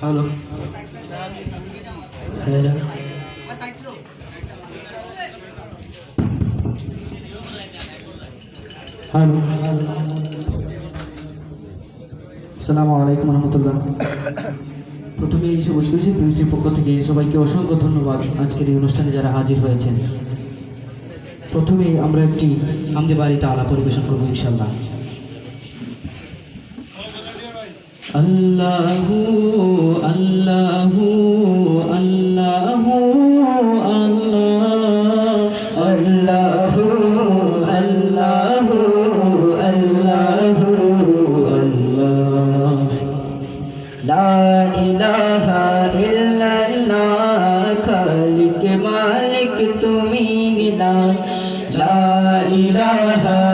Hello হ্যাঁ hello আসসালামু আলাইকুম রহমতুল্লাহ প্রথমে এই সব শিল্পী গোষ্ঠীর পক্ষ থেকে সবাইকে অসংখ্য ধন্যবাদ আজকের এই অনুষ্ঠানে যারা হাজির হয়েছেন। প্রথমে আমরা একটি আমাদের বাড়িতে আলা পরিবেশন করব ইনশাল্লাহ আল্লাহু আল্লাহু আল্লাহু, আল্লাহ। আল্লাহু আল্লাহু আল্লাহু, আল্লাহ। লা ইলাহা ইল্লাল্লাহ, খালিক মালিক তুমি না লা ইলাহা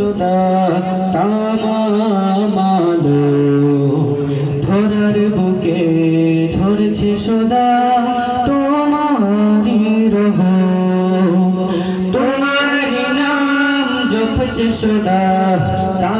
সদা তামামালো। বুকে ঝরছে সদা তোমারি রহ। তোমারি নাম জপছে সদা তামামালো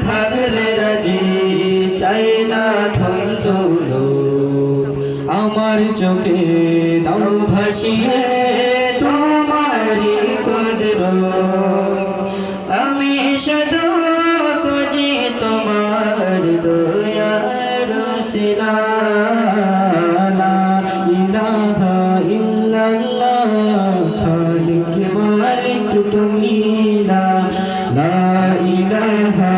থাকলে রাজি, চাই না ধন্দৌলো আমার চোখে দাও ভাসিয়ে তোমারি কদর আমি শুধু খুঁজি তোমার দয়ার শিলা তুমি না। ইলাহা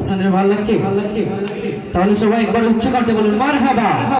আপনাদের ভালো লাগছে? ভালো লাগছে তাহলে সবাই একবার উচ্চ করতে বলুন মারহাবা।